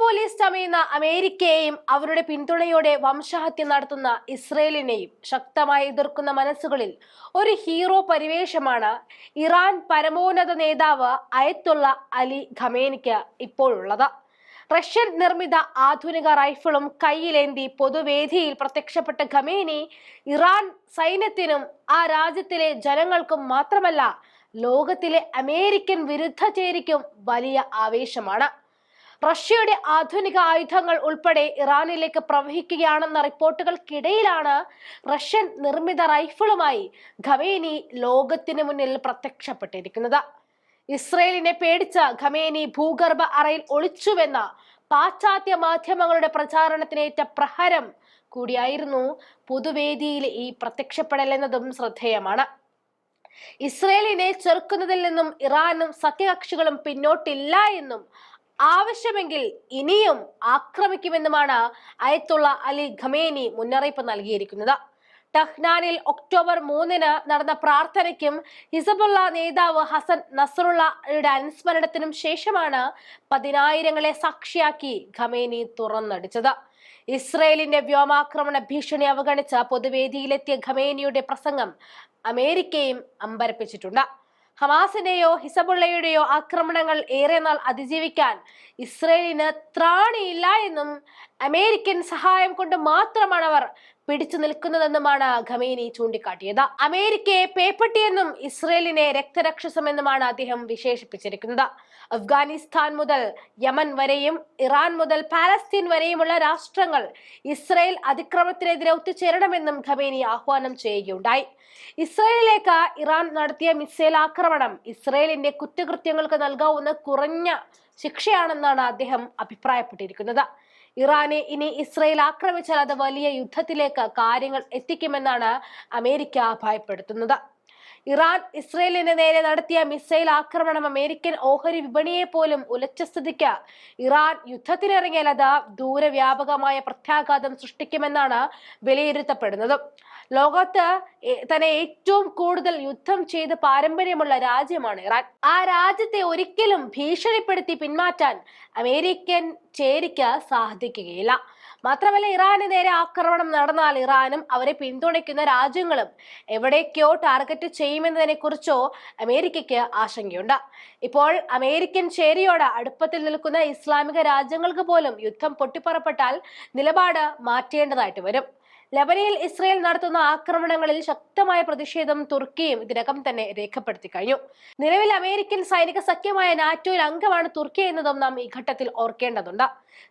Police ചമയുന്ന അമേരിക്കയെയും അവരുടെ പിന്തുണയോടെ വംശഹത്യ നടത്തുന്ന ഇസ്രയേലിനെയും ശക്തമായി എതിർക്കുന്ന മനസ്സുകളിൽ ഒരു ഹീറോ പരിവേഷമാണ് ഇറാൻ പരമോന്നത നേതാവ് അയത്തുള്ള അലി ഖമേനിക്ക് ഇപ്പോഴുള്ളത്. റഷ്യൻ നിർമ്മിത ആധുനിക റൈഫിളും കയ്യിലേന്തി പൊതുവേദിയിൽ പ്രത്യക്ഷപ്പെട്ട ഖമേനി ഇറാൻ സൈന്യത്തിനും ആ രാജ്യത്തിലെ ജനങ്ങൾക്കും മാത്രമല്ല ലോകത്തിലെ അമേരിക്കൻ വിരുദ്ധ ചേരിക്കും വലിയ ആവേശമാണ്. റഷ്യയുടെ ആധുനിക ആയുധങ്ങൾ ഉൾപ്പെടെ ഇറാനിലേക്ക് പ്രവഹിക്കുകയാണെന്ന റിപ്പോർട്ടുകൾക്കിടയിലാണ് റഷ്യൻ നിർമ്മിത റൈഫിളുമായി ഖമേനി ലോകത്തിന് മുന്നിൽ പ്രത്യക്ഷപ്പെട്ടിരിക്കുന്നത്. ഇസ്രയേലിനെ പേടിച്ച ഖമേനി ഭൂഗർഭ അറയിൽ ഒളിച്ചുവെന്ന പാശ്ചാത്യ മാധ്യമങ്ങളുടെ പ്രചാരണത്തിനേറ്റ പ്രഹരം കൂടിയായിരുന്നു പൊതുവേദിയിലെ ഈ പ്രത്യക്ഷപ്പെടൽ എന്നതും ശ്രദ്ധേയമാണ്. ഇസ്രയേലിനെ ചെറുക്കുന്നതിൽ നിന്നും ഇറാനും സഖ്യകക്ഷികളും പിന്നോട്ടില്ല എന്നും ആവശ്യമെങ്കിൽ ഇനിയും ആക്രമിക്കുമെന്നുമാണ് അയത്തുള്ള അലി ഖമേനി മുന്നറിയിപ്പ് നൽകിയിരിക്കുന്നത്. ടഹ്നാനിൽ ഒക്ടോബർ മൂന്നിന് നടന്ന പ്രാർത്ഥനയ്ക്കും ഹിസബുള്ള നേതാവ് ഹസൻ നസറുള്ളയുടെ അനുസ്മരണത്തിനും ശേഷമാണ് പതിനായിരങ്ങളെ സാക്ഷിയാക്കി ഖമേനി തുറന്നടിച്ചത്. ഇസ്രയേലിന്റെ വ്യോമാക്രമണ ഭീഷണി അവഗണിച്ച പൊതുവേദിയിലെത്തിയ ഖമേനിയുടെ പ്രസംഗം അമേരിക്കയും അമ്പരപ്പിച്ചിട്ടുണ്ട്. ഹമാസിന്റെയോ ഹിസബുള്ളയുടെയോ ആക്രമണങ്ങൾ ഏറെ നാൾ അതിജീവിക്കാൻ ഇസ്രയേലിന് ത്രാണിയില്ല എന്നും അമേരിക്കൻ സഹായം കൊണ്ട് മാത്രമാണ് അവർ പിടിച്ചു നിൽക്കുന്നതെന്നുമാണ് ഖമേനി ചൂണ്ടിക്കാട്ടിയത്. അമേരിക്കയെ പേപ്പട്ടിയെന്നും ഇസ്രയേലിനെ രക്തരക്ഷസമെന്നുമാണ് അദ്ദേഹം വിശേഷിപ്പിച്ചിരിക്കുന്നത്. അഫ്ഗാനിസ്ഥാൻ മുതൽ യമൻ വരെയും ഇറാൻ മുതൽ പാലസ്തീൻ വരെയുമുള്ള രാഷ്ട്രങ്ങൾ ഇസ്രയേൽ അതിക്രമത്തിനെതിരെ ഒത്തുചേരണമെന്നും ഖമേനി ആഹ്വാനം ചെയ്യുകയുണ്ടായി. ഇസ്രയേലിലേക്ക് ഇറാൻ നടത്തിയ മിസൈൽ ആക്രമണം ഇസ്രയേലിന്റെ കുറ്റകൃത്യങ്ങൾക്ക് നൽകാവുന്ന കുറഞ്ഞ ശിക്ഷയാണെന്നാണ് അദ്ദേഹം അഭിപ്രായപ്പെട്ടിരിക്കുന്നത്. ഇറാനെ ഇനി ഇസ്രയേൽ ആക്രമിച്ചാൽ അത് വലിയ യുദ്ധത്തിലേക്ക് കാര്യങ്ങൾ എത്തിക്കുമെന്നാണ് അമേരിക്ക ഭയപ്പെടുത്തുന്നത്. ഇറാൻ ഇസ്രയേലിന് നേരെ നടത്തിയ മിസൈൽ ആക്രമണം അമേരിക്കൻ ഓഹരി വിപണിയെ പോലും ഉലച്ച സ്ഥിതിക്ക്. ഇറാൻ യുദ്ധത്തിനിറങ്ങിയാൽ അത് ദൂരവ്യാപകമായ പ്രത്യാഘാതം സൃഷ്ടിക്കുമെന്നാണ് വിലയിരുത്തപ്പെടുന്നത്. ലോകത്ത് തന്നെ ഏറ്റവും കൂടുതൽ യുദ്ധം ചെയ്ത് പാരമ്പര്യമുള്ള രാജ്യമാണ് ഇറാൻ. ആ രാജ്യത്തെ ഒരിക്കലും ഭീഷണിപ്പെടുത്തി പിന്മാറ്റാൻ അമേരിക്കൻ ചേരിക്ക് സാധിക്കുകയില്ല. മാത്രമല്ല ഇറാന് നേരെ ആക്രമണം നടന്നാൽ ഇറാനും അവരെ പിന്തുണയ്ക്കുന്ന രാജ്യങ്ങളും എവിടേക്കോ ടാർഗറ്റ് ചെയ്യുമെന്നതിനെ കുറിച്ചോ അമേരിക്കയ്ക്ക് ആശങ്കയുണ്ട്. ഇപ്പോൾ അമേരിക്കൻ ചേരിയോട് അടുപ്പത്തിൽ നിൽക്കുന്ന ഇസ്ലാമിക രാജ്യങ്ങൾക്ക് പോലും യുദ്ധം പൊട്ടിപ്പുറപ്പെട്ടാൽ നിലപാട് മാറ്റേണ്ടതായിട്ട് വരും. ലബനയിൽ ഇസ്രയേൽ നടത്തുന്ന ആക്രമണങ്ങളിൽ ശക്തമായ പ്രതിഷേധം തുർക്കിയും ഇതിനകം തന്നെ രേഖപ്പെടുത്തി കഴിഞ്ഞു. നിലവിൽ അമേരിക്കൻ സൈനിക സഖ്യമായ നാറ്റോയിൽ അംഗമാണ് തുർക്കി എന്നതും നാം ഈ ഘട്ടത്തിൽ ഓർക്കേണ്ടതുണ്ട്.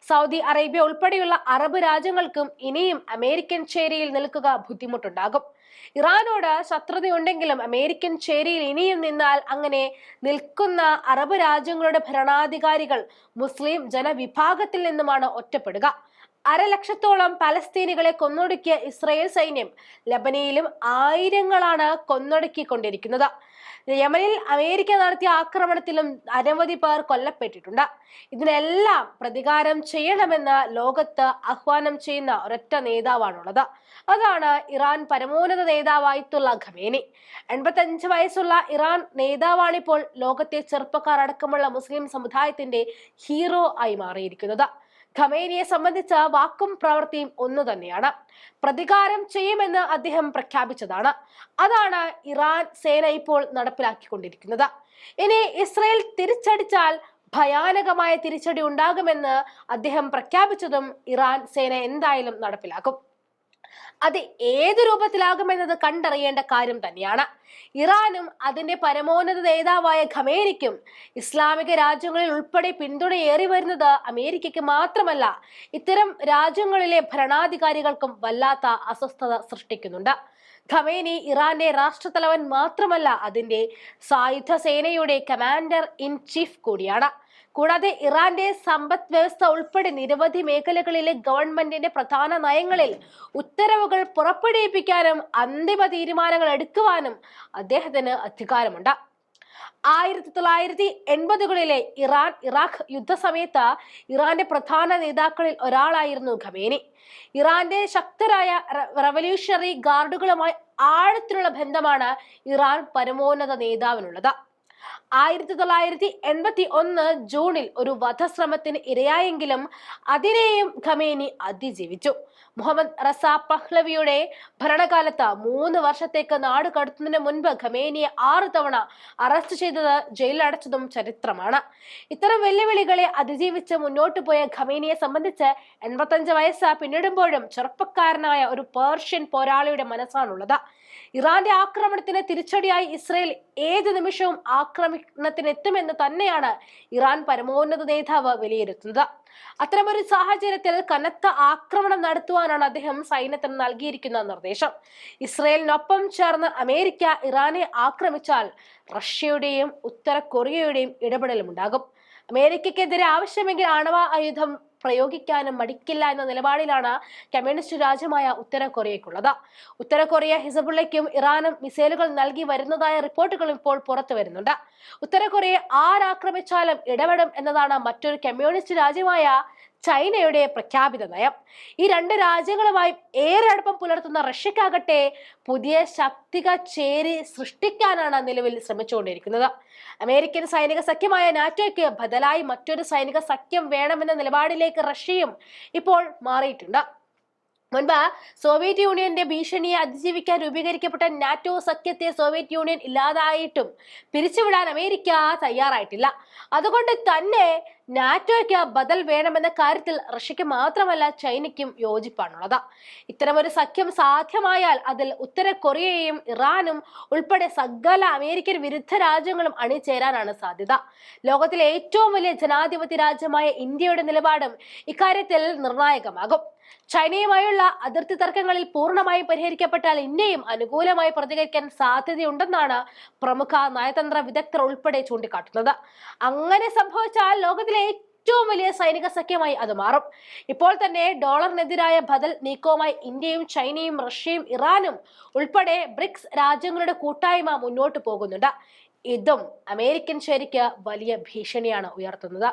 സൗദി അറേബ്യ ഉൾപ്പെടെയുള്ള അറബ് രാജ്യങ്ങൾക്കും ഇനിയും അമേരിക്കൻ ചേരിയിൽ നിൽക്കുക ബുദ്ധിമുട്ടുണ്ടാകും. ഇറാനോട് ശത്രുതയുണ്ടെങ്കിലും അമേരിക്കൻ ചേരിയിൽ ഇനിയും നിന്നാൽ അങ്ങനെ നിൽക്കുന്ന അറബ് രാജ്യങ്ങളുടെ ഭരണാധികാരികൾ മുസ്ലിം ജനവിഭാഗത്തിൽ നിന്നുമാണ് ഒറ്റപ്പെടുക. അരലക്ഷത്തോളം പലസ്തീനികളെ കൊന്നൊടുക്കിയ ഇസ്രയേൽ സൈന്യം ലബനയിലും ആയിരങ്ങളാണ് കൊന്നൊടുക്കിക്കൊണ്ടിരിക്കുന്നത്. യമനിൽ അമേരിക്ക നടത്തിയ ആക്രമണത്തിലും അനവധി പേർ കൊല്ലപ്പെട്ടിട്ടുണ്ട്. ഇതിനെല്ലാം പ്രതികാരം ചെയ്യണമെന്ന് ലോകത്ത് ആഹ്വാനം ചെയ്യുന്ന ഒരൊറ്റ നേതാവാണുള്ളത്. അതാണ് ഇറാൻ പരമോന്നത നേതാവായിട്ടുള്ള ഖമേനി. എൺപത്തഞ്ച് വയസ്സുള്ള ഇറാൻ നേതാവാണിപ്പോൾ ലോകത്തെ ചെറുപ്പക്കാർ അടക്കമുള്ള മുസ്ലിം സമുദായത്തിന്റെ ഹീറോ ആയി മാറിയിരിക്കുന്നത്. ഖമേനിയെ സംബന്ധിച്ച വാക്കും പ്രവൃത്തിയും ഒന്നു തന്നെയാണ്. പ്രതികാരം ചെയ്യുമെന്ന് അദ്ദേഹം പ്രഖ്യാപിച്ചതാണ്. അതാണ് ഇറാൻ സേന ഇപ്പോൾ നടപ്പിലാക്കിക്കൊണ്ടിരിക്കുന്നത്. ഇനി ഇസ്രയേൽ തിരിച്ചടിച്ചാൽ ഭയാനകമായ തിരിച്ചടി ഉണ്ടാകുമെന്ന് അദ്ദേഹം പ്രഖ്യാപിച്ചതും ഇറാൻ സേന എന്തായാലും നടപ്പിലാക്കും. അത് ഏത് രൂപത്തിലാകുമെന്നത് കണ്ടറിയേണ്ട കാര്യം തന്നെയാണ്. ഇറാനും അതിന്റെ പരമോന്നത നേതാവായ ഖമേനിക്കും ഇസ്ലാമിക രാജ്യങ്ങളിൽ ഉൾപ്പെടെ പിന്തുണയേറി വരുന്നത് അമേരിക്കയ്ക്ക് മാത്രമല്ല ഇത്തരം രാജ്യങ്ങളിലെ ഭരണാധികാരികൾക്കും വല്ലാത്ത അസ്വസ്ഥത സൃഷ്ടിക്കുന്നുണ്ട്. ഖമേനി ഇറാന്റെ രാഷ്ട്രതലവൻ മാത്രമല്ല അതിന്റെ സായുധ സേനയുടെ കമാൻഡർ ഇൻ ചീഫ് കൂടിയാണ്. കൂടാതെ ഇറാന്റെ സമ്പദ് വ്യവസ്ഥ ഉൾപ്പെടെ നിരവധി മേഖലകളിലെ ഗവൺമെന്റിന്റെ പ്രധാന നയങ്ങളിൽ ഉത്തരവുകൾ പുറപ്പെടുവിപ്പിക്കാനും അന്തിമ തീരുമാനങ്ങൾ എടുക്കുവാനും അദ്ദേഹത്തിന് അധികാരമുണ്ട്. ആയിരത്തി തൊള്ളായിരത്തി എൺപതുകളിലെ ഇറാൻ ഇറാഖ് യുദ്ധസമയത്ത് ഇറാന്റെ പ്രധാന നേതാക്കളിൽ ഒരാളായിരുന്നു ഖമേനി. ഇറാന്റെ ശക്തരായ റവല്യൂഷണറി ഗാർഡുകളുമായി ആഴത്തിലുള്ള ബന്ധമാണ് ഇറാൻ പരമോന്നത നേതാവിനുള്ളത്. ആയിരത്തി തൊള്ളായിരത്തി എൺപത്തി ഒന്ന് ജൂണിൽ ഒരു വധശ്രമത്തിന് ഇരയായെങ്കിലും അതിനെയും ഖമേനി അതിജീവിച്ചു. മുഹമ്മദ് റസ പഹ്ലവിയുടെ ഭരണകാലത്ത് മൂന്ന് വർഷത്തേക്ക് നാട് കടത്തുന്നതിന് മുൻപ് ഖമേനിയെ ആറ് തവണ അറസ്റ്റ് ചെയ്തത് ജയിലിലടച്ചതും ചരിത്രമാണ്. ഇത്തരം വെല്ലുവിളികളെ അതിജീവിച്ച് മുന്നോട്ട് പോയ ഖമേനിയെ സംബന്ധിച്ച് എൺപത്തഞ്ച് വയസ്സ് പിന്നിടുമ്പോഴും ചെറുപ്പക്കാരനായ ഒരു പേർഷ്യൻ പോരാളിയുടെ മനസ്സാണുള്ളത്. ഇറാന്റെ ആക്രമണത്തിന് തിരിച്ചടിയായി ഇസ്രയേൽ ഏത് നിമിഷവും ആക്രമണത്തിനെത്തുമെന്ന് തന്നെയാണ് ഇറാൻ പരമോന്നത നേതാവ് വിലയിരുത്തുന്നത്. അത്തരമൊരു സാഹചര്യത്തിൽ കനത്ത ആക്രമണം നടത്തുവാനാണ് അദ്ദേഹം സൈന്യത്തിന് നൽകിയിരിക്കുന്ന നിർദ്ദേശം. ഇസ്രയേലിനൊപ്പം ചേർന്ന് അമേരിക്ക ഇറാനെ ആക്രമിച്ചാൽ റഷ്യയുടെയും ഉത്തര കൊറിയയുടെയും ഇടപെടലുമുണ്ടാകും. അമേരിക്കക്കെതിരെ ആവശ്യമെങ്കിൽ ആണവ ആയുധം പ്രയോഗിക്കാനും മടിക്കില്ല എന്ന നിലപാടിലാണ് കമ്മ്യൂണിസ്റ്റ് രാജ്യമായ ഉത്തര കൊറിയയ്ക്കുള്ളത് ഉത്തര കൊറിയ ഹിസബുള്ളയ്ക്കും ഇറാനും മിസൈലുകൾ നൽകി വരുന്നതായ റിപ്പോർട്ടുകളും ഇപ്പോൾ പുറത്തു വരുന്നുണ്ട്. ഉത്തര കൊറിയയെ ആരാക്രമിച്ചാലും ഇടപെടും എന്നതാണ് മറ്റൊരു കമ്മ്യൂണിസ്റ്റ് രാജ്യമായ ചൈനയുടെ പ്രഖ്യാപിത നയം. ഈ രണ്ട് രാജ്യങ്ങളുമായി ഏറെ അടുപ്പം പുലർത്തുന്ന റഷ്യക്കാകട്ടെ പുതിയ ശക്തിക ചേരി സൃഷ്ടിക്കാനാണ് നിലവിൽ ശ്രമിച്ചുകൊണ്ടിരിക്കുന്നത്. അമേരിക്കൻ സൈനിക സഖ്യമായ നാറ്റോയ്ക്ക് ബദലായി മറ്റൊരു സൈനിക സഖ്യം വേണമെന്ന നിലപാടിലേക്ക് റഷ്യയും ഇപ്പോൾ മാറിയിട്ടുണ്ട്. മുൻപ് സോവിയറ്റ് യൂണിയന്റെ ഭീഷണിയെ അതിജീവിക്കാൻ രൂപീകരിക്കപ്പെട്ട നാറ്റോ സഖ്യത്തെ സോവിയറ്റ് യൂണിയൻ ഇല്ലാതായിട്ടും പിരിച്ചുവിടാൻ അമേരിക്ക തയ്യാറായിട്ടില്ല. അതുകൊണ്ട് തന്നെ നാറ്റോയ്ക്ക് ബദൽ വേണമെന്ന കാര്യത്തിൽ റഷ്യക്ക് മാത്രമല്ല ചൈനയ്ക്കും യോജിപ്പാണുള്ളത്. ഇത്തരമൊരു സഖ്യം സാധ്യമായാൽ അതിൽ ഉത്തര കൊറിയയും ഇറാനും ഉൾപ്പെടെ സകല അമേരിക്കൻ വിരുദ്ധ രാജ്യങ്ങളും അണിചേരാനാണ് സാധ്യത. ലോകത്തിലെ ഏറ്റവും വലിയ ജനാധിപത്യ രാജ്യമായ ഇന്ത്യയുടെ നിലപാടും ഇക്കാര്യത്തിൽ നിർണായകമാകും. ചൈനയുമായുള്ള അതിർത്തി തർക്കങ്ങളിൽ പൂർണമായും പരിഹരിക്കപ്പെട്ടാൽ ഇന്ത്യയും അനുകൂലമായി പ്രതികരിക്കാൻ സാധ്യതയുണ്ടെന്നാണ് പ്രമുഖ നയതന്ത്ര വിദഗ്ധർ ഉൾപ്പെടെ ചൂണ്ടിക്കാട്ടുന്നത്. അങ്ങനെ സംഭവിച്ചാൽ ലോകത്തിലെ ഏറ്റവും വലിയ സൈനിക സഖ്യമായി അത് മാറും. ഇപ്പോൾ തന്നെ ഡോളറിനെതിരായ ബദൽ നീക്കവുമായി ഇന്ത്യയും ചൈനയും റഷ്യയും ഇറാനും ഉൾപ്പെടെ ബ്രിക്സ് രാജ്യങ്ങളുടെ കൂട്ടായ്മ മുന്നോട്ട് പോകുന്നുണ്ട്. ഇതും അമേരിക്കൻ ശരിക്ക് വലിയ ഭീഷണിയാണ് ഉയർത്തുന്നത്.